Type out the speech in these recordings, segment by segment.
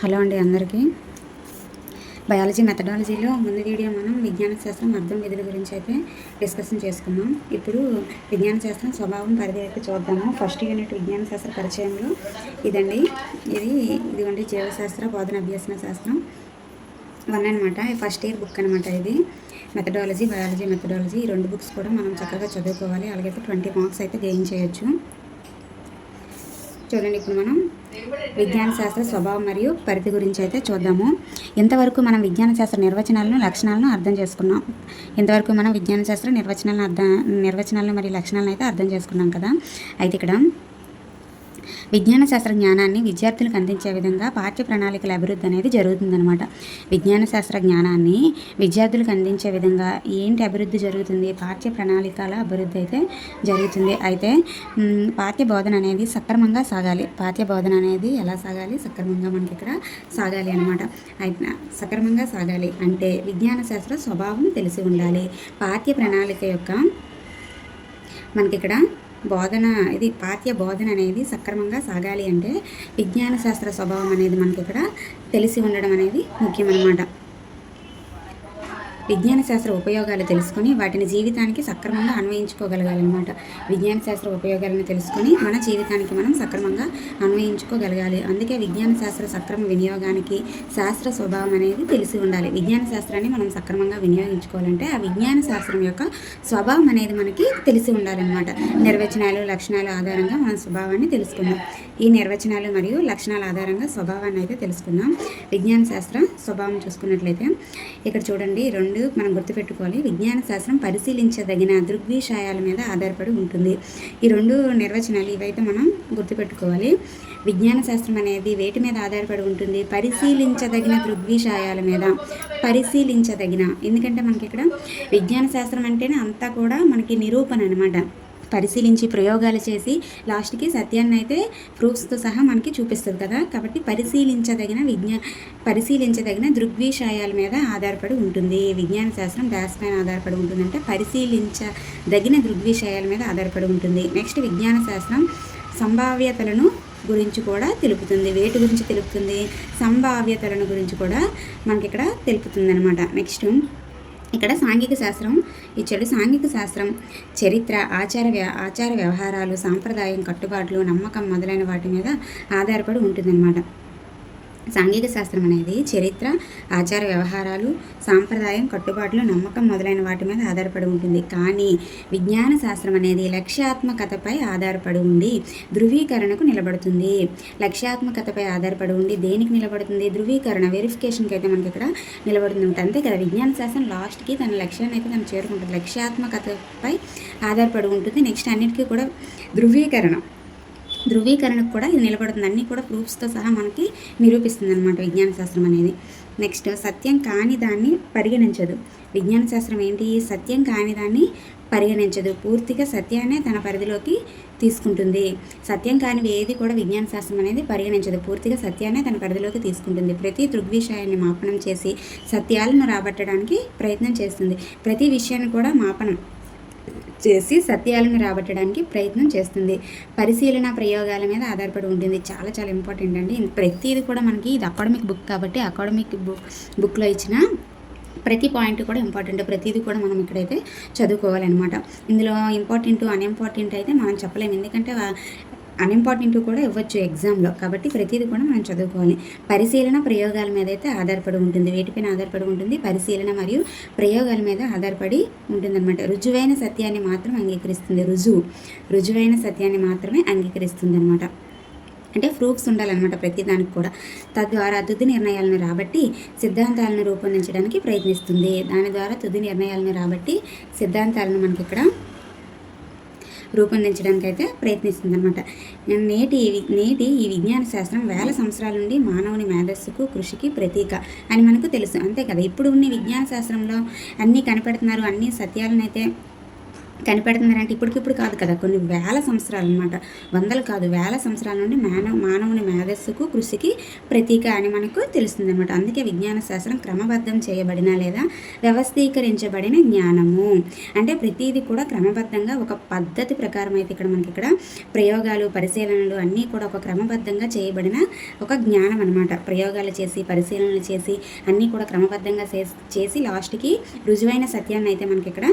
Hello అండి అందరికీ. Biology మెథడాలజీలో ముందు వీడియో మనం విజ్ఞాన శాస్త్రం అర్థం విధుల గురించి అయితే డిస్కషన్ చేసుకున్నాం ఇప్పుడు విజ్ఞాన శాస్త్రం స్వభావం పరిధి అయితే చూద్దాము. ఫస్ట్ యూనిట్ విజ్ఞాన శాస్త్ర పరిచయంలో ఇదండి. ఇది ఇదిగోండి జీవశాస్త్ర బోధన అభ్యసన శాస్త్రం. వన్ అనమాట ఫస్ట్ ఇయర్ బుక్ అనమాట ఇది. మెథడాలజీ బయాలజీ మెథడాలజీ ఈ రెండు బుక్స్ కూడా మనం చక్కగా చదువుకోవాలి. అలాగైతే ట్వంటీ మార్క్స్ అయితే గెయిన్ చేయొచ్చు. చూడండి ఇప్పుడు మనం విజ్ఞాన శాస్త్ర స్వభావం మరియు పరిధి గురించి అయితే చూద్దాము. ఇంతవరకు మనం విజ్ఞాన శాస్త్ర నిర్వచనాలను లక్షణాలను అర్థం చేసుకున్నాం? ఇంతవరకు మనం విజ్ఞాన శాస్త్ర నిర్వచనాలను అర్థం నిర్వచనాలను మరియు లక్షణాలను అయితే అర్థం చేసుకున్నాం కదా? అయితే ఇక్కడ విజ్ఞాన శాస్త్ర జ్ఞానాన్ని విద్యార్థులకు అందించే విధంగా పాఠ్య ప్రణాళికల అభివృద్ధి అనేది జరుగుతుందనమాట విజ్ఞాన శాస్త్ర జ్ఞానాన్ని విద్యార్థులకు అందించే విధంగా ఏంటి అభివృద్ధి జరుగుతుంది? పాఠ్య ప్రణాళికల అభివృద్ధి అయితే జరుగుతుంది. అయితే పాఠ్య బోధన అనేది సక్రమంగా సాగాలి. పాఠ్య బోధన అనేది ఎలా సాగాలి? సక్రమంగా మనకి ఇక్కడ సాగాలి అనమాట అయితే సక్రమంగా సాగాలి అంటే విజ్ఞాన శాస్త్ర స్వభావం తెలిసి ఉండాలి. పాఠ్య ప్రణాళిక యొక్క మనకి ఇక్కడ బోధన ఇది పాఠ్య బోధన అనేది సక్రమంగా సాగాలి అంటే విజ్ఞాన శాస్త్ర స్వభావం అనేది మనకి ఇక్కడ తెలిసి ఉండడం అనేది ముఖ్యమన్నమాట. విజ్ఞాన శాస్త్ర ఉపయోగాలు తెలుసుకొని వాటిని జీవితానికి సక్రమంగా అన్వయించుకోగలగాలన్నమాట. విజ్ఞాన శాస్త్ర ఉపయోగాలను తెలుసుకొని మన జీవితానికి మనం సక్రమంగా అన్వయించుకోగలగాలి. అందుకే విజ్ఞాన శాస్త్ర సక్రమ వినియోగానికి శాస్త్ర స్వభావం అనేది తెలిసి ఉండాలి. విజ్ఞాన శాస్త్రాన్ని మనం సక్రమంగా వినియోగించుకోవాలంటే ఆ విజ్ఞాన శాస్త్రం యొక్క స్వభావం అనేది మనకి తెలిసి ఉండాలన్నమాట. నిర్వచనాలు లక్షణాల ఆధారంగా మనం స్వభావాన్ని తెలుసుకుందాం. ఈ నిర్వచనాలు మరియు లక్షణాల ఆధారంగా స్వభావాన్ని అయితే తెలుసుకుందాం. విజ్ఞాన శాస్త్రం స్వభావం చూసుకున్నట్లయితే ఇక్కడ చూడండి రెండు మనం గుర్తుపెట్టుకోవాలి. విజ్ఞాన శాస్త్రం పరిశీలించదగిన దృగ్విషయాల మీద ఆధారపడి ఉంటుంది. ఈ రెండు నిర్వచనాలు ఇవైతే మనం గుర్తుపెట్టుకోవాలి. విజ్ఞాన శాస్త్రం అనేది వేటి మీద ఆధారపడి ఉంటుంది? పరిశీలించదగిన దృగ్విషయాల మీద. పరిశీలించదగిన. ఎందుకంటే మనకి ఇక్కడ విజ్ఞాన శాస్త్రం అంటేనే అంతా కూడా మనకి నిరూపణ అనమాట పరిశీలించి ప్రయోగాలు చేసి లాస్ట్కి సత్యాన్ని అయితే ప్రూఫ్స్తో సహా మనకి చూపిస్తుంది కదా. కాబట్టి పరిశీలించదగిన విజ్ఞా పరిశీలించదగిన దృగ్విషయాల మీద ఆధారపడి ఉంటుంది. విజ్ఞాన శాస్త్రం డాష్ పైన ఆధారపడి ఉంటుందంటే పరిశీలించదగిన దృగ్విషయాల మీద ఆధారపడి ఉంటుంది. నెక్స్ట్ విజ్ఞాన శాస్త్రం సంభావ్యతలను గురించి కూడా తెలుపుతుంది. వేటి గురించి తెలుపుతుంది. సంభావ్యతలను గురించి కూడా మనకి ఇక్కడ తెలుపుతుంది అనమాట నెక్స్ట్ ఇక్కడ సాంఘిక శాస్త్రం ఇచ్చాడు సాంఘిక శాస్త్రం చరిత్ర ఆచార వ్య ఆచార వ్యవహారాలు సాంప్రదాయం కట్టుబాట్లు నమ్మకం మొదలైన వాటి మీద ఆధారపడి ఉంటుందన్నమాట. సాంఘిక శాస్త్రం అనేది చరిత్ర ఆచార వ్యవహారాలు సాంప్రదాయం కట్టుబాట్లు నమ్మకం మొదలైన వాటి మీద ఆధారపడి ఉంటుంది. కానీ విజ్ఞాన శాస్త్రం అనేది లక్ష్యాత్మకతపై ఆధారపడి ఉండి ధృవీకరణకు నిలబడుతుంది. లక్ష్యాత్మకతపై ఆధారపడి ఉండి దేనికి నిలబడుతుంది? ధృవీకరణ వెరిఫికేషన్కి అయితే మనకి ఇక్కడ నిలబడుతుంది. అంతే కదా విజ్ఞాన శాస్త్రం లాస్ట్కి తన లక్ష్యాన్ని అయితే తను చేరుకుంటుంది. లక్ష్యాత్మకతపై ఆధారపడి ఉంటుంది. నెక్స్ట్ అన్నిటికీ కూడా ధృవీకరణ. ధృవీకరణకు కూడా ఇది నిలబడుతుంది. అన్నీ కూడా ప్రూఫ్స్తో సహా మనకి నిరూపిస్తుంది అనమాట విజ్ఞాన శాస్త్రం అనేది. నెక్స్ట్ సత్యం కాని దాన్ని పరిగణించదు. విజ్ఞాన శాస్త్రం ఏంటి? సత్యం కాని దాన్ని పరిగణించదు. పూర్తిగా సత్యాన్నే తన పరిధిలోకి తీసుకుంటుంది. సత్యం కానివి ఏది కూడా విజ్ఞాన శాస్త్రం అనేది పరిగణించదు. పూర్తిగా సత్యాన్నే తన పరిధిలోకి తీసుకుంటుంది. ప్రతి దృగ్విషయాన్ని మాపనం చేసి సత్యాలను రాబట్టడానికి ప్రయత్నం చేస్తుంది. ప్రతి విషయాన్ని కూడా మాపనం చేసి సత్యాలను రాబట్టడానికి ప్రయత్నం చేస్తుంది. పరిశీలన ప్రయోగాల మీద ఆధారపడి ఉంటుంది. చాలా చాలా ఇంపార్టెంట్ అండి. ప్రతిది కూడా మనకి ఇది అకాడమిక్ బుక్ కాబట్టి అకాడమిక్ బుక్ బుక్లో ఇచ్చిన ప్రతి పాయింట్ కూడా ఇంపార్టెంట్. ప్రతిదీ కూడా మనం ఇక్కడైతే చదువుకోవాలన్నమాట. ఇందులో ఇంపార్టెంట్ అన్ఇంపార్టెంట్ అయితే మనం చెప్పలేము. ఎందుకంటే అన్ఇంపార్టెంట్ కూడా ఇవ్వచ్చు ఎగ్జామ్లో కాబట్టి ప్రతిదీ కూడా మనం చదువుకోవాలి. పరిశీలన ప్రయోగాల మీద అయితే ఆధారపడి ఉంటుంది. వీటిపైన ఆధారపడి ఉంటుంది. పరిశీలన మరియు ప్రయోగాల మీద ఆధారపడి ఉంటుందన్నమాట. రుజువైన సత్యాన్ని మాత్రం అంగీకరిస్తుంది. రుజువు. రుజువైన సత్యాన్ని మాత్రమే అంగీకరిస్తుంది అనమాట అంటే ప్రూఫ్స్ ఉండాలన్నమాట ప్రతి దానికి కూడా. తద్వారా తుది నిర్ణయాలను రాబట్టి సిద్ధాంతాలను రూపొందించడానికి ప్రయత్నిస్తుంది. దాని ద్వారా తుది నిర్ణయాలను రాబట్టి సిద్ధాంతాలను మనకి ఇక్కడ రూపొందించడానికి అయితే ప్రయత్నిస్తుంది అనమాట నేటి నేటి ఈ విజ్ఞాన శాస్త్రం వేల సంవత్సరాల నుండి మానవుని మేధస్సుకు కృషికి ప్రతీక అని మనకు తెలుసు. అంతే కదా? ఇప్పుడు ఉన్న విజ్ఞాన శాస్త్రంలో అన్నీ కనిపెడుతున్నారు అన్ని సత్యాలను అయితే కనిపెడుతున్నారంటే ఇప్పటికిప్పుడు కాదు కదా కొన్ని వేల సంవత్సరాలు అనమాట వందలు కాదు వేల సంవత్సరాల నుండి మానవ మానవుని మేధస్సుకు కృషికి ప్రతీక అని మనకు తెలుస్తుంది అనమాట అందుకే విజ్ఞాన శాస్త్రం క్రమబద్ధం చేయబడిన లేదా వ్యవస్థీకరించబడిన జ్ఞానము. అంటే ప్రతిదీ కూడా క్రమబద్ధంగా ఒక పద్ధతి ప్రకారం అయితే ఇక్కడ మనకి ఇక్కడ ప్రయోగాలు పరిశీలనలు అన్నీ కూడా ఒక క్రమబద్ధంగా చేయబడిన ఒక జ్ఞానం అనమాట ప్రయోగాలు చేసి పరిశీలనలు చేసి అన్నీ కూడా క్రమబద్ధంగా చేసి లాస్ట్కి రుజువైన సత్యాన్ని అయితే మనకి ఇక్కడ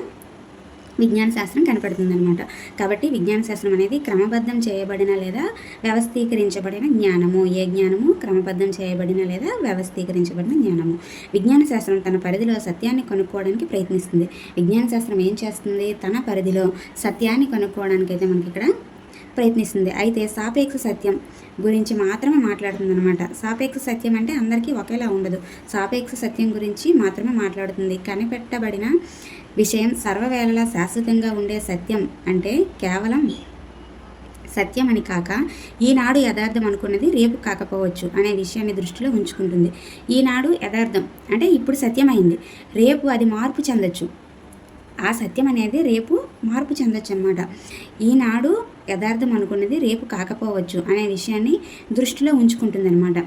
విజ్ఞాన శాస్త్రం కనపడుతుంది అనమాట కాబట్టి విజ్ఞాన శాస్త్రం అనేది క్రమబద్ధం చేయబడిన లేదా వ్యవస్థీకరించబడిన జ్ఞానము. ఏ జ్ఞానము? క్రమబద్ధం చేయబడిన లేదా వ్యవస్థీకరించబడిన జ్ఞానము. విజ్ఞాన శాస్త్రం తన పరిధిలో సత్యాన్ని కొనుక్కోవడానికి ప్రయత్నిస్తుంది. విజ్ఞాన శాస్త్రం ఏం చేస్తుంది? తన పరిధిలో సత్యాన్ని కొనుక్కోవడానికి అయితే మనకి ఇక్కడ ప్రయత్నిస్తుంది. అయితే సాపేక్ష సత్యం గురించి మాత్రమే మాట్లాడుతుంది అనమాట సాపేక్ష సత్యం అంటే అందరికీ ఒకేలా ఉండదు. సాపేక్ష సత్యం గురించి మాత్రమే మాట్లాడుతుంది. కనిపెట్టబడిన విషయం సర్వవేళలా శాశ్వతంగా ఉండే సత్యం అంటే కేవలం సత్యం అని కాక ఈనాడు యథార్థం అనుకున్నది రేపు కాకపోవచ్చు అనే విషయాన్ని దృష్టిలో ఉంచుకుంటుంది. ఈనాడు యథార్థం అంటే ఇప్పుడు సత్యమైంది. రేపు అది మార్పు చెందొచ్చు. ఆ సత్యం అనేది రేపు మార్పు చెందొచ్చు అనమాట ఈనాడు యథార్థం అనుకున్నది రేపు కాకపోవచ్చు అనే విషయాన్ని దృష్టిలో ఉంచుకుంటుంది అనమాట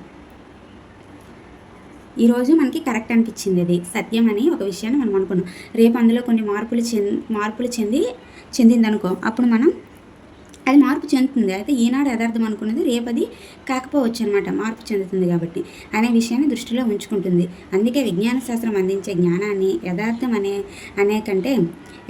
ఈరోజు మనకి కరెక్ట్ అనిపించింది అది సత్యం అని ఒక విషయాన్ని మనం అనుకున్నాం. రేపు అందులో కొన్ని మార్పులు చెంది మార్పులు చెంది చెందిందనుకో అప్పుడు మనం అది మార్పు చెందుతుంది. అయితే ఈనాడు యథార్థం అనుకున్నది రేపది కాకపోవచ్చు అనమాట మార్పు చెందుతుంది కాబట్టి. అనే విషయాన్ని దృష్టిలో ఉంచుకుంటుంది. అందుకే విజ్ఞాన శాస్త్రం అందించే జ్ఞానాన్ని యథార్థం అనే అనే కంటే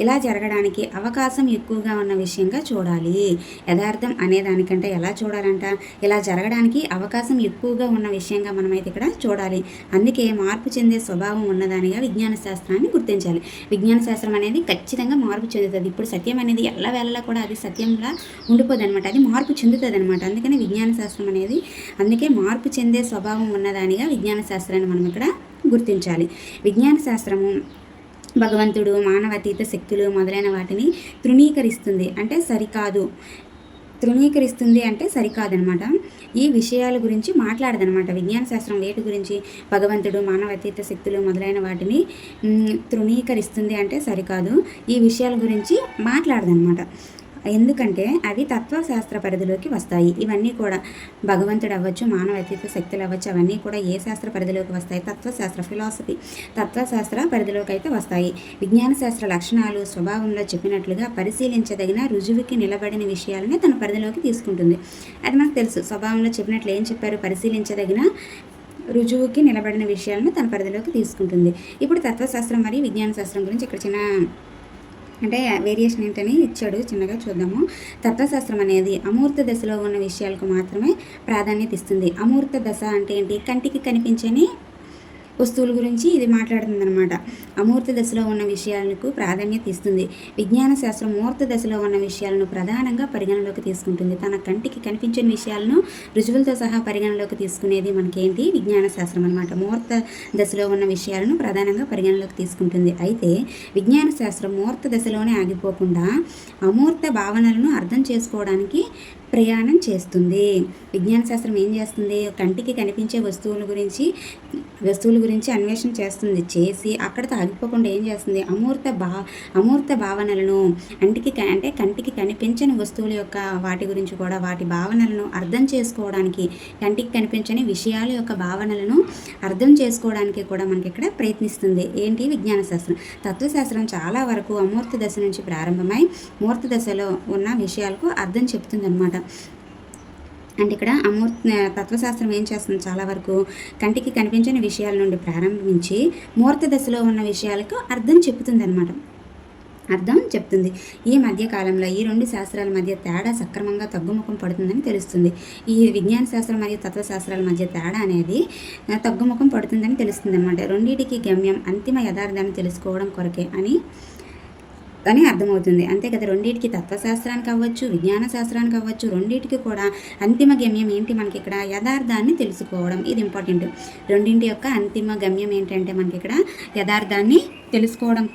ఇలా జరగడానికి అవకాశం ఎక్కువగా ఉన్న విషయంగా చూడాలి. యథార్థం అనే దానికంటే ఎలా చూడాలంట? ఇలా జరగడానికి అవకాశం ఎక్కువగా ఉన్న విషయంగా మనమైతే ఇక్కడ చూడాలి. అందుకే మార్పు చెందే స్వభావం ఉన్నదానిగా విజ్ఞాన శాస్త్రాన్ని గుర్తించాలి. విజ్ఞాన శాస్త్రం అనేది ఖచ్చితంగా మార్పు చెందుతుంది. ఇప్పుడు సత్యం అనేది ఎల్ల వేళలా కూడా అది సత్యంలా ఉండిపోదు అనమాట అది మార్పు చెందుతుంది అనమాట అందుకని విజ్ఞాన శాస్త్రం అనేది అందుకే మార్పు చెందే స్వభావం ఉన్నదానిగా విజ్ఞాన శాస్త్రాన్ని మనం ఇక్కడ గుర్తించాలి. విజ్ఞాన శాస్త్రము భగవంతుడు మానవతీత శక్తులు మొదలైన వాటిని తృణీకరిస్తుంది అంటే సరికాదు. తృణీకరిస్తుంది అంటే సరికాదనమాట ఈ విషయాల గురించి మాట్లాడదనమాట విజ్ఞాన శాస్త్రం వేటి గురించి భగవంతుడు మానవతీత శక్తులు మొదలైన వాటిని తృణీకరిస్తుంది అంటే సరికాదు. ఈ విషయాల గురించి మాట్లాడదనమాట ఎందుకంటే అవి తత్వశాస్త్ర పరిధిలోకి వస్తాయి. ఇవన్నీ కూడా భగవంతుడు అవ్వచ్చు మానవ అతీత శక్తులు అవ్వచ్చు అవన్నీ కూడా ఏ శాస్త్ర పరిధిలోకి వస్తాయి? తత్వశాస్త్ర ఫిలాసఫీ తత్వశాస్త్ర పరిధిలోకి అయితే వస్తాయి. విజ్ఞాన శాస్త్ర లక్షణాలు స్వభావంలో చెప్పినట్లుగా పరిశీలించదగిన రుజువుకి నిలబడిన విషయాలని తన పరిధిలోకి తీసుకుంటుంది. అది మనకు తెలుసు. స్వభావంలో చెప్పినట్లు ఏం చెప్పారు? పరిశీలించదగిన రుజువుకి నిలబడిన విషయాలను తన పరిధిలోకి తీసుకుంటుంది. ఇప్పుడు తత్వశాస్త్రం మరియు విజ్ఞాన శాస్త్రం గురించి ఇక్కడ చిన్న అంటే వేరియేషన్ ఏంటని ఇచ్చాడు చిన్నగా చూద్దాము. తత్వశాస్త్రం అనేది అమూర్త దశలో ఉన్న విషయాలకు మాత్రమే ప్రాధాన్యత ఇస్తుంది. అమూర్త దశ అంటే ఏంటి? కంటికి కనిపించని వస్తువుల గురించి ఇది మాట్లాడుతుందన్నమాట. అమూర్త దశలో ఉన్న విషయాలకు ప్రాధాన్యత ఇస్తుంది. విజ్ఞాన శాస్త్రం మూర్త దశలో ఉన్న విషయాలను ప్రధానంగా పరిగణలోకి తీసుకుంటుంది. తన కంటికి కనిపించని విషయాలను రుజువులతో సహా పరిగణలోకి తీసుకునేది మనకేంటి? విజ్ఞాన శాస్త్రం అనమాట మూర్త దశలో ఉన్న విషయాలను ప్రధానంగా పరిగణలోకి తీసుకుంటుంది. అయితే విజ్ఞాన శాస్త్రం మూర్త దశలోనే ఆగిపోకుండా అమూర్త భావనలను అర్థం చేసుకోవడానికి ప్రయాణం చేస్తుంది. విజ్ఞాన శాస్త్రం ఏం చేస్తుంది? కంటికి కనిపించే వస్తువుల గురించి వస్తువుల గురించి అన్వేషణ చేస్తుంది. చేసి అక్కడితో ఆగిపోకుండా ఏం చేస్తుంది? అమూర్త భా అమూర్త భావనలను అంటికి అంటే కంటికి కనిపించని వస్తువుల యొక్క వాటి గురించి కూడా వాటి భావనలను అర్థం చేసుకోవడానికి కంటికి కనిపించని విషయాల యొక్క భావనలను అర్థం చేసుకోవడానికి కూడా మనకి ఇక్కడ ప్రయత్నిస్తుంది. ఏంటి? విజ్ఞాన శాస్త్రం. తత్వశాస్త్రం చాలా వరకు అమూర్త దశ నుంచి ప్రారంభమై మూర్త దశలో ఉన్న విషయాలకు అర్థం చెప్తుంది అనమాట అంటే ఇక్కడ అమూర్త తత్వశాస్త్రం ఏం చేస్తుంది? చాలా వరకు కంటికి కనిపించని విషయాల నుండి ప్రారంభించి మూర్త దశలో ఉన్న విషయాలకు అర్థం చెప్తుంది అనమాట అర్థం చెప్తుంది. ఈ మధ్య కాలంలో ఈ రెండు శాస్త్రాల మధ్య తేడా సక్రమంగా తగ్గుముఖం పడుతుందని తెలుస్తుంది. ఈ విజ్ఞాన శాస్త్రం మరియు తత్వశాస్త్రాల మధ్య తేడా అనేది తగ్గుముఖం పడుతుందని తెలుస్తుంది అనమాట రెండింటికి గమ్యం అంతిమ యథార్థాన్ని తెలుసుకోవడం కొరకే అని అని అర్థమవుతుంది. అంతే కదా రెండింటికి తత్వశాస్త్రానికి అవ్వచ్చు విజ్ఞాన శాస్త్రానికి అవ్వచ్చు రెండింటికి కూడా అంతిమ గమ్యం ఏంటి మనకి ఇక్కడ యథార్థాన్ని తెలుసుకోవడం ఇది ఇంపార్టెంట్. రెండింటి యొక్క అంతిమ గమ్యం ఏంటంటే మనకి ఇక్కడ యథార్థాన్ని తెలుసుకోవడం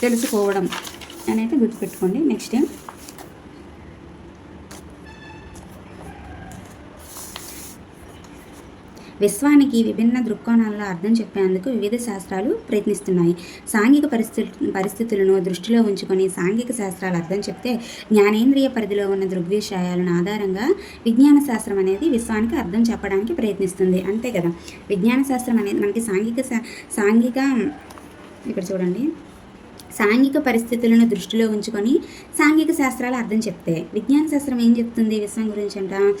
తెలుసుకోవడం. అనేది గుర్తుపెట్టుకోండి. నెక్స్ట్ విశ్వానికి విభిన్న దృక్కోణాల్లో అర్థం చెప్పేందుకు వివిధ శాస్త్రాలు ప్రయత్నిస్తున్నాయి. సాంఘిక పరిస్థితు పరిస్థితులను దృష్టిలో ఉంచుకొని సాంఘిక శాస్త్రాలు అర్థం చెప్తే జ్ఞానేంద్రియ పరిధిలో ఉన్న దృగ్విషయాలను ఆధారంగా విజ్ఞాన శాస్త్రం అనేది విశ్వానికి అర్థం చెప్పడానికి ప్రయత్నిస్తుంది. అంతే కదా? విజ్ఞాన శాస్త్రం అనేది మనకి సాంఘిక శా- సాంఘిక ఇక్కడ చూడండి. సాంఘిక పరిస్థితులను దృష్టిలో ఉంచుకొని సాంఘిక శాస్త్రాలు అర్థం చెప్తే విజ్ఞాన శాస్త్రం ఏం చెప్తుంది? విశ్వం గురించి అంట?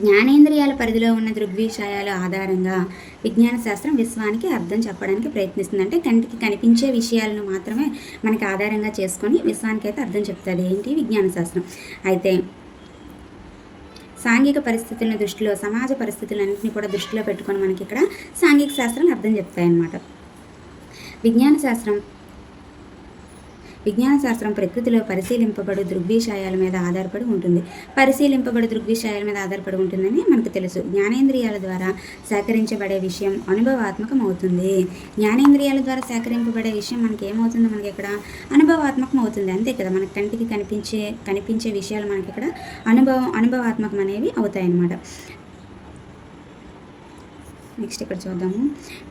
జ్ఞానేంద్రియాల పరిధిలో ఉన్న దృగ్విషయాల ఆధారంగా విజ్ఞాన శాస్త్రం విశ్వానికి అర్థం చెప్పడానికి ప్రయత్నిస్తుంది. అంటే కంటికి కనిపించే విషయాలను మాత్రమే మనకి ఆధారంగా చేసుకొని విశ్వానికి అయితే అర్థం చెప్తుంది. ఏంటి? విజ్ఞాన శాస్త్రం అయితే సాంఘిక పరిస్థితులను దృష్టిలో సమాజ పరిస్థితులన్నింటినీ కూడా దృష్టిలో పెట్టుకొని మనకి ఇక్కడ సాంఘిక శాస్త్రం అర్థం చెప్తాయన్నమాట. విజ్ఞాన శాస్త్రం విజ్ఞాన శాస్త్రం ప్రకృతిలో పరిశీలింపబడు దృగ్విషయాల మీద ఆధారపడి ఉంటుంది. పరిశీలింపబడు దృగ్విషయాల మీద ఆధారపడి ఉంటుందని మనకు తెలుసు. జ్ఞానేంద్రియాల ద్వారా సేకరించబడే విషయం అనుభవాత్మకం అవుతుంది జ్ఞానేంద్రియాల ద్వారా సేకరింపబడే విషయం మనకి ఏమవుతుంది మనకి ఇక్కడ అనుభవాత్మకం అవుతుంది అంతే కదా? మనకి కంటికి కనిపించే కనిపించే విషయాలు మనకి ఇక్కడ అనుభవం అనుభవాత్మకం అనేవి అవుతాయన్నమాట. నెక్స్ట్ ఇక్కడ చూద్దాము.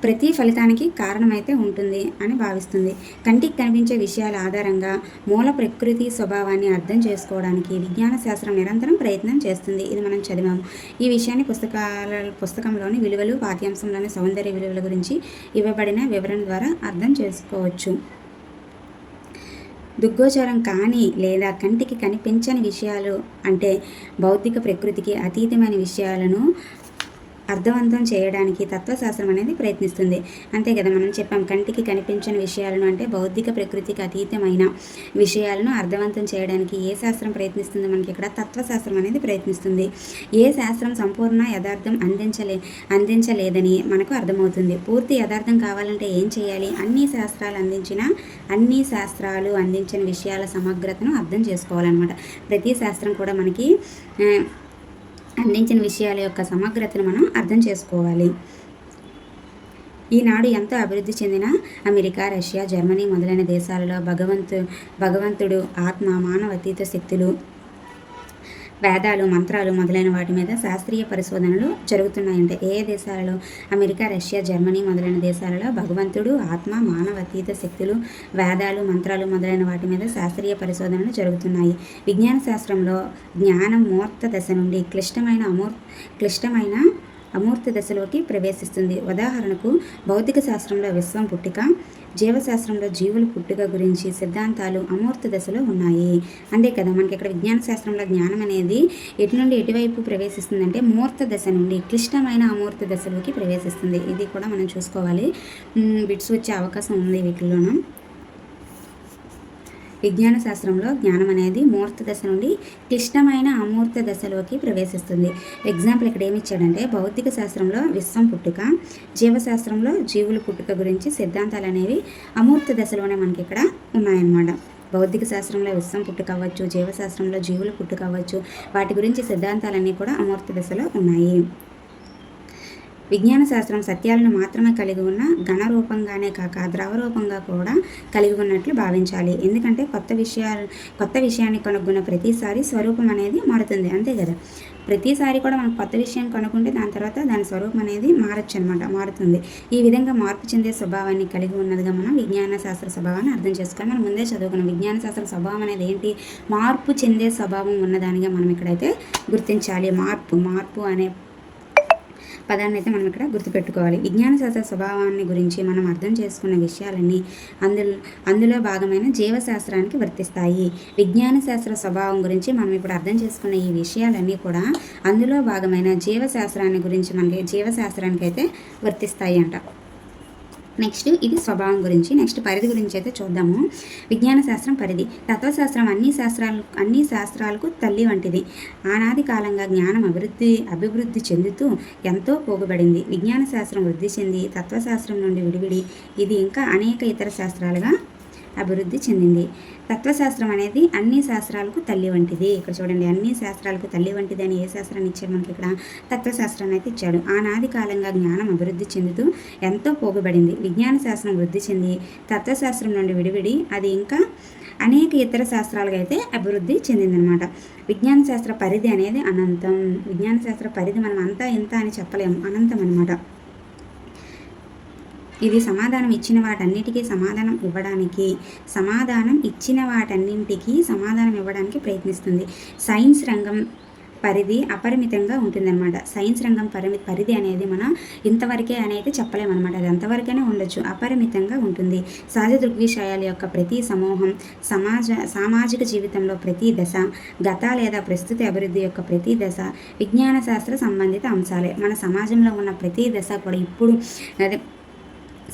ప్రతి ఫలితానికి కారణమైతే ఉంటుంది అని భావిస్తుంది. కంటికి కనిపించే విషయాల ఆధారంగా మూల ప్రకృతి స్వభావాన్ని అర్థం చేసుకోవడానికి విజ్ఞాన శాస్త్రం నిరంతరం ప్రయత్నం చేస్తుంది. ఇది మనం చదివాము. ఈ విషయాన్ని పుస్తకాల పుస్తకంలోని విలువలు పాఠ్యాంశంలోని సౌందర్య విలువల గురించి ఇవ్వబడిన వివరణ ద్వారా అర్థం చేసుకోవచ్చు. దుగ్గోచరం కాని లేదా కంటికి కనిపించని విషయాలు అంటే భౌతిక ప్రకృతికి అతీతమైన విషయాలను అర్థవంతం చేయడానికి తత్వశాస్త్రం అనేది ప్రయత్నిస్తుంది. అంతే కదా మనం చెప్పాం కంటికి కనిపించని విషయాలను అంటే భౌతిక ప్రకృతికి అతీతమైన విషయాలను అర్థవంతం చేయడానికి ఏ శాస్త్రం ప్రయత్నిస్తుంది మనకి ఇక్కడ తత్వశాస్త్రం అనేది ప్రయత్నిస్తుంది. ఏ శాస్త్రం సంపూర్ణ యథార్థం అందించలే అందించలేదని మనకు అర్థమవుతుంది. పూర్తి యథార్థం కావాలంటే ఏం చేయాలి? అన్ని శాస్త్రాలు అందించిన అన్ని శాస్త్రాలు అందించిన విషయాల సమగ్రతను అర్థం చేసుకోవాలన్నమాట. ప్రతి శాస్త్రం కూడా మనకి అందించిన విషయాల యొక్క సమగ్రతను మనం అర్థం చేసుకోవాలి. ఈనాడు ఎంతో అభివృద్ధి చెందిన అమెరికా రష్యా జర్మనీ మొదలైన దేశాలలో భగవంతు భగవంతుడు ఆత్మ మానవతీత శక్తులు వేదాలు మంత్రాలు మొదలైన వాటి మీద శాస్త్రీయ పరిశోధనలు జరుగుతున్నాయంటే. ఏ ఏ దేశాలలో? అమెరికా రష్యా జర్మనీ మొదలైన దేశాలలో భగవంతుడు ఆత్మ మానవతీత శక్తులు వేదాలు మంత్రాలు మొదలైన వాటి మీద శాస్త్రీయ పరిశోధనలు జరుగుతున్నాయి. విజ్ఞాన శాస్త్రంలో జ్ఞానం మూర్త దశ నుండి క్లిష్టమైన అమూర్ క్లిష్టమైన అమూర్త దశలోకి ప్రవేశిస్తుంది. ఉదాహరణకు భౌతిక శాస్త్రంలో విశ్వం పుట్టిక జీవశాస్త్రంలో జీవుల పుట్టుక గురించి సిద్ధాంతాలు అమూర్త దశలో ఉన్నాయి. అంతే కదా మనకి ఇక్కడ విజ్ఞాన శాస్త్రంలో జ్ఞానం అనేది ఎటు నుండి ఎటువైపు ప్రవేశిస్తుందంటే మూర్త దశ నుండి క్లిష్టమైన అమూర్త దశలోకి ప్రవేశిస్తుంది. ఇది కూడా మనం చూసుకోవాలి. బిట్స్ వచ్చే అవకాశం ఉంది వీటిలోనూ విజ్ఞాన శాస్త్రంలో జ్ఞానం అనేది మూర్త దశ నుండి క్లిష్టమైన అమూర్త దశలోకి ప్రవేశిస్తుంది. ఎగ్జాంపుల్ ఇక్కడ ఏమి ఇచ్చాడంటే భౌతిక శాస్త్రంలో విశ్వం పుట్టుక జీవశాస్త్రంలో జీవుల పుట్టుక గురించి సిద్ధాంతాలు అనేవి అమూర్త దశలోనే మనకి ఇక్కడ ఉన్నాయన్నమాట. భౌతిక శాస్త్రంలో విశ్వం పుట్టుకోవచ్చు జీవశాస్త్రంలో జీవుల పుట్టుకోవచ్చు వాటి గురించి సిద్ధాంతాలన్నీ కూడా అమూర్త దశలో ఉన్నాయి. విజ్ఞాన శాస్త్రం సత్యాలను మాత్రమే కలిగి ఉన్న ఘన రూపంగానే కాక ద్రవ రూపంగా కూడా కలిగి ఉన్నట్లు భావించాలి. ఎందుకంటే కొత్త విషయాలు కొత్త విషయాన్ని కనుగొన్న ప్రతిసారి స్వరూపం అనేది మారుతుంది. అంతే కదా? ప్రతిసారి కూడా మనం కొత్త విషయం కనుక్కుంటే దాని తర్వాత దాని స్వరూపం అనేది మారచ్చు అనమాట మారుతుంది. ఈ విధంగా మార్పు చెందే స్వభావాన్ని కలిగి ఉన్నదిగా మనం విజ్ఞాన శాస్త్ర స్వభావాన్ని అర్థం చేసుకోవాలి. మనం ముందే చదువుకున్నాం. విజ్ఞాన శాస్త్ర స్వభావం అనేది ఏంటి? మార్పు చెందే స్వభావం ఉన్నదానిగా మనం ఇక్కడైతే గుర్తించాలి. మార్పు మార్పు అనే పదాన్ని అయితే మనం ఇక్కడ గుర్తుపెట్టుకోవాలి. విజ్ఞాన శాస్త్ర స్వభావాన్ని గురించి మనం అర్థం చేసుకున్న విషయాలన్నీ అందులో అందులో భాగమైన జీవశాస్త్రానికి వర్తిస్తాయి. విజ్ఞాన శాస్త్ర స్వభావం గురించి మనం ఇప్పుడు అర్థం చేసుకున్న ఈ విషయాలన్నీ కూడా అందులో భాగమైన జీవశాస్త్రాన్ని గురించి మనకి జీవశాస్త్రానికి అయితే వర్తిస్తాయి అంట నెక్స్ట్ ఇది స్వభావం గురించి. నెక్స్ట్ పరిధి గురించి అయితే చూద్దాము. విజ్ఞాన శాస్త్రం పరిధి. తత్వశాస్త్రం అన్ని శాస్త్రాలు అన్ని శాస్త్రాలకు తల్లి వంటిది. ఆనాది కాలంగా జ్ఞానం అభివృద్ధి అభివృద్ధి చెందుతూ ఎంతో పోగుబడింది విజ్ఞాన శాస్త్రం వృద్ధి చెంది తత్వశాస్త్రం నుండి విడివిడి. ఇది ఇంకా అనేక ఇతర శాస్త్రాలుగా అభివృద్ధి చెందింది. తత్వశాస్త్రం అనేది అన్ని శాస్త్రాలకు తల్లి వంటిది. ఇక్కడ చూడండి అన్ని శాస్త్రాలకు తల్లి వంటిది అని ఏ శాస్త్రాన్ని ఇచ్చాడు మనకి ఇక్కడ? తత్వశాస్త్రాన్ని అయితే ఇచ్చాడు. ఆనాది కాలంగా జ్ఞానం అభివృద్ధి చెందుతూ ఎంతో పోగుబడింది. విజ్ఞాన శాస్త్రం వృద్ధి చెంది తత్వశాస్త్రం నుండి విడివిడి అది ఇంకా అనేక ఇతర శాస్త్రాలుగా అయితే అభివృద్ధి చెందిందనమాట. విజ్ఞాన శాస్త్ర పరిధి అనేది అనంతం. విజ్ఞాన శాస్త్ర పరిధి మనం అంతా ఎంత అని చెప్పలేము. అనంతం అనమాట ఇది సమాధానం ఇచ్చిన వాటన్నిటికీ సమాధానం ఇవ్వడానికి సమాధానం ఇచ్చిన వాటన్నింటికీ సమాధానం ఇవ్వడానికి ప్రయత్నిస్తుంది. సైన్స్ రంగం పరిధి అపరిమితంగా ఉంటుందన్నమాట. సైన్స్ రంగం పరిమి పరిధి అనేది మనం ఇంతవరకే అనేది చెప్పలేమన్నమాట. అది అంతవరకైనా ఉండొచ్చు. అపరిమితంగా ఉంటుంది. సహజ దృగ్విషయాల యొక్క ప్రతి సమూహం సమాజ సామాజిక జీవితంలో ప్రతి దశ గత లేదా ప్రస్తుత అభివృద్ధి యొక్క ప్రతి దశ విజ్ఞాన శాస్త్ర సంబంధిత అంశాలే. మన సమాజంలో ఉన్న ప్రతి దశ కూడా ఇప్పుడు అదే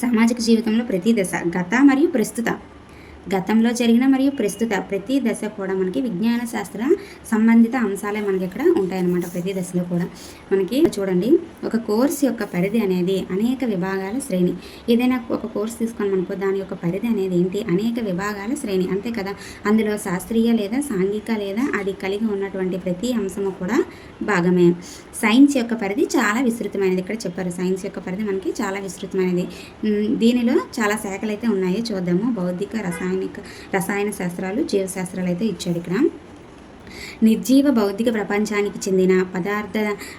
సామాజిక జీవితంలో ప్రతి దశ గత మరియు ప్రస్తుత. గతంలో జరిగిన మరియు ప్రస్తుత ప్రతి దశ కూడా మనకి విజ్ఞాన శాస్త్ర సంబంధిత అంశాలే మనకి ఇక్కడ ఉంటాయన్నమాట ప్రతి దశలో కూడా. మనకి చూడండి ఒక కోర్స్ యొక్క పరిధి అనేది అనేక విభాగాల శ్రేణి. ఏదైనా ఒక కోర్స్ తీసుకొని మనకు దాని యొక్క పరిధి అనేది ఏంటి? అనేక విభాగాల శ్రేణి. అంతే కదా? అందులో శాస్త్రీయ లేదా సాంఘిక లేదా అది కలిగి ఉన్నటువంటి ప్రతి అంశము కూడా భాగమే. సైన్స్ యొక్క పరిధి చాలా విస్తృతమైనది. ఇక్కడ చెప్పారు సైన్స్ యొక్క పరిధి మనకి చాలా విస్తృతమైనది. దీనిలో చాలా శాఖలు అయితే ఉన్నాయో చూద్దాము. బౌద్ధిక రసాయన రసాయనిక రసాయన శాస్త్రాలు జీవశాస్త్రాలు అయితే ఇచ్చాడు ఇక్కడ. నిర్జీవ భౌతిక ప్రపంచానికి చెందిన పదార్థ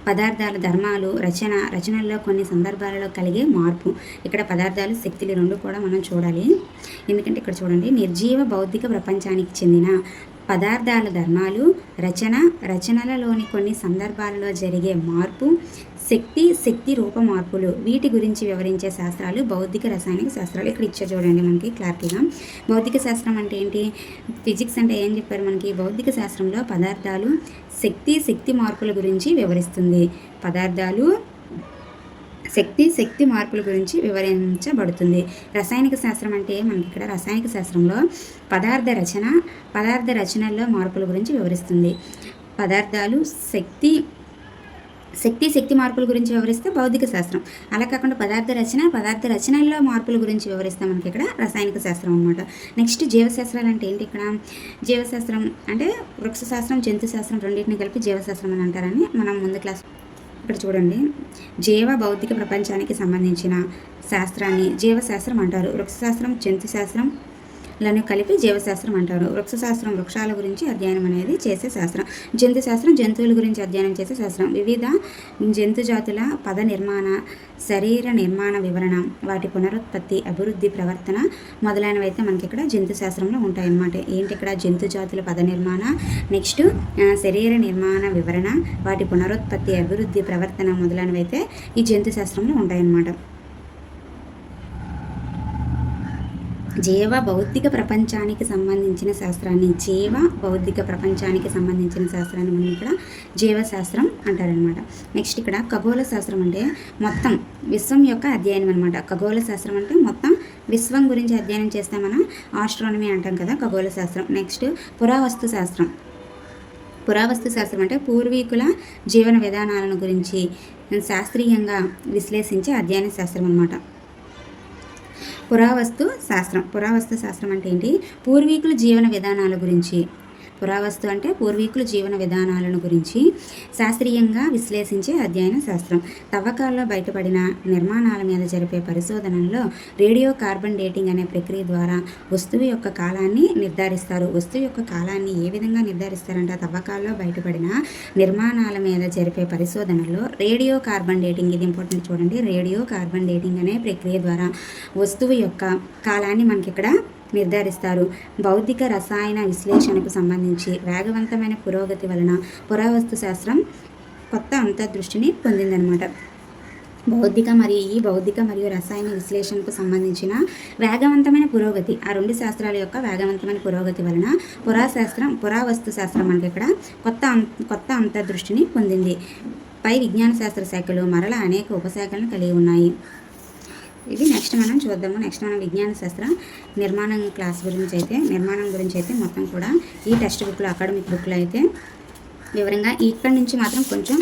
పదార్థాల ధర్మాలు రచన రచనల్లో కొన్ని సందర్భాలలో కలిగే మార్పు. ఇక్కడ పదార్థాలు శక్తులు రెండు కూడా మనం చూడాలి. ఎందుకంటే ఇక్కడ చూడండి నిర్జీవ భౌతిక ప్రపంచానికి చెందిన పదార్థాల ధర్మాలు రచన రచనలలోని కొన్ని సందర్భాలలో జరిగే మార్పు శక్తి శక్తి రూప మార్పులు. వీటి గురించి వివరించే శాస్త్రాలు భౌతిక రసాయనిక శాస్త్రాలు. ఇక్కడ ఇచ్చే చూడండి మనకి క్లారిటీగా భౌతిక శాస్త్రం అంటే ఏంటి? ఫిజిక్స్ అంటే ఏం చెప్పారు మనకి? భౌతిక శాస్త్రంలో పదార్థాలు శక్తి శక్తి మార్పుల గురించి వివరిస్తుంది. పదార్థాలు శక్తి శక్తి మార్పుల గురించి వివరించబడుతుంది. రసాయనిక శాస్త్రం అంటే మనకి ఇక్కడ రసాయనిక శాస్త్రంలో పదార్థ రచన పదార్థ రచనల్లో మార్పుల గురించి వివరిస్తుంది. పదార్థాలు శక్తి శక్తి శక్తి మార్పుల గురించి వివరిస్తే భౌతిక శాస్త్రం. అలా కాకుండా పదార్థ రచన పదార్థ రచనల్లో మార్పుల గురించి వివరిస్తే మనకి ఇక్కడ రసాయనిక శాస్త్రం అనమాట నెక్స్ట్ జీవశాస్త్రాలు అంటే ఏంటి ఇక్కడ? జీవశాస్త్రం అంటే వృక్షశాస్త్రం జంతు శాస్త్రం రెండింటిని కలిపి జీవశాస్త్రం అని అంటారని మనం ముందు క్లాస్ ఇక్కడ చూడండి. జీవ భౌతిక ప్రపంచానికి సంబంధించిన శాస్త్రాన్ని జీవశాస్త్రం అంటారు. వృక్షశాస్త్రం జంతు శాస్త్రం లను కలిపి జీవశాస్త్రం అంటారు. వృక్షశాస్త్రం వృక్షాల గురించి అధ్యయనం అనేది చేసే శాస్త్రం. జంతు శాస్త్రం జంతువుల గురించి అధ్యయనం చేసే శాస్త్రం. వివిధ జంతు జాతుల పద నిర్మాణ శరీర నిర్మాణ వివరణ వాటి పునరుత్పత్తి అభివృద్ధి ప్రవర్తన మొదలైనవి అయితే మనకి ఇక్కడ జంతు శాస్త్రంలో ఉంటాయన్నమాట. ఏంటి ఇక్కడ జంతు జాతుల పద నిర్మాణ? నెక్స్ట్ శరీర నిర్మాణ వివరణ వాటి పునరుత్పత్తి అభివృద్ధి ప్రవర్తన మొదలైనవి అయితే ఈ జంతు శాస్త్రంలో ఉంటాయన్నమాట. జీవ భౌతిక ప్రపంచానికి సంబంధించిన శాస్త్రాన్ని జీవ భౌతిక ప్రపంచానికి సంబంధించిన శాస్త్రాన్ని మనం ఇక్కడ జీవశాస్త్రం అంటారనమాట నెక్స్ట్ ఇక్కడ ఖగోళ శాస్త్రం అంటే మొత్తం విశ్వం యొక్క అధ్యయనం అనమాట ఖగోళ శాస్త్రం అంటే మొత్తం విశ్వం గురించి అధ్యయనం చేస్తే మనం ఆస్ట్రానమీ అంటాం కదా ఖగోళ శాస్త్రం. నెక్స్ట్ పురావస్తు శాస్త్రం. పురావస్తు శాస్త్రం అంటే పూర్వీకుల జీవన విధానాలను గురించి శాస్త్రీయంగా విశ్లేషించే అధ్యయన శాస్త్రం అనమాట పురావస్తు శాస్త్రం. పురావస్తు శాస్త్రం అంటే ఏంటి? పూర్వీకుల జీవన విధానాల గురించి. పురావస్తు అంటే పూర్వీకుల జీవన విధానాలను గురించి శాస్త్రీయంగా విశ్లేషించే అధ్యయన శాస్త్రం. తవ్వకాల్లో బయటపడిన నిర్మాణాల మీద జరిపే పరిశోధనల్లో రేడియో కార్బన్ డేటింగ్ అనే ప్రక్రియ ద్వారా వస్తువు యొక్క కాలాన్ని నిర్ధారిస్తారు. వస్తువు యొక్క కాలాన్ని ఏ విధంగా నిర్ధారిస్తారంటే? తవ్వకాల్లో బయటపడిన నిర్మాణాల మీద జరిపే పరిశోధనల్లో రేడియో కార్బన్ డేటింగ్ ఇది ఇంపార్టెంట్ చూడండి. రేడియో కార్బన్ డేటింగ్ అనే ప్రక్రియ ద్వారా వస్తువు యొక్క కాలాన్ని మనకి ఇక్కడ నిర్ధారిస్తారు. భౌతిక రసాయన విశ్లేషణకు సంబంధించి వేగవంతమైన పురోగతి వలన పురావస్తు శాస్త్రం కొత్త అంతర్దృష్టిని పొందిందనమాట భౌతిక మరియు ఈ భౌతిక మరియు రసాయన విశ్లేషణకు సంబంధించిన వేగవంతమైన పురోగతి ఆ రెండు శాస్త్రాల యొక్క వేగవంతమైన పురోగతి వలన పురాశాస్త్రం పురావస్తు శాస్త్రం మనకి ఇక్కడ కొత్త కొత్త అంతర్దృష్టిని పొందింది. పై విజ్ఞాన శాస్త్ర శాఖలు మరల అనేక ఉపశాఖలను కలిగి ఉన్నాయి. ఇది నెక్స్ట్ మనం చూద్దాము. నెక్స్ట్ మనం విజ్ఞాన శాస్త్ర నిర్మాణం క్లాస్ గురించి అయితే నిర్మాణం గురించి అయితే మొత్తం కూడా ఈ టెక్స్ట్ బుక్లో అకాడమిక్ బుక్లో అయితే వివరంగా. ఇక్కడి నుంచి మాత్రం కొంచెం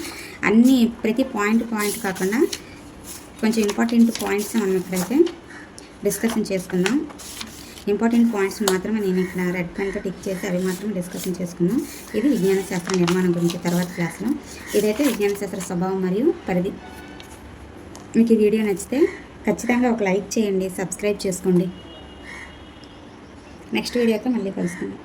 అన్ని ప్రతి పాయింట్ పాయింట్ కాకుండా కొంచెం ఇంపార్టెంట్ పాయింట్స్ మనం ఇక్కడైతే డిస్కషన్ చేసుకుందాం. ఇంపార్టెంట్ పాయింట్స్ మాత్రమే నేను ఇక్కడ రెడ్ పెన్తో టిక్ చేసి అవి మాత్రం డిస్కషన్ చేసుకున్నాం ఇది విజ్ఞాన శాస్త్ర నిర్మాణం గురించి తర్వాత క్లాస్లో ఇదైతే విజ్ఞాన శాస్త్ర స్వభావం మరియు పరిధి. మీకు ఈ వీడియో నచ్చితే ఖచ్చితంగా ఒక లైక్ చేయండి సబ్స్క్రైబ్ చేసుకోండి. నెక్స్ట్ వీడియోతో మళ్ళీ కలుసుకుందాం.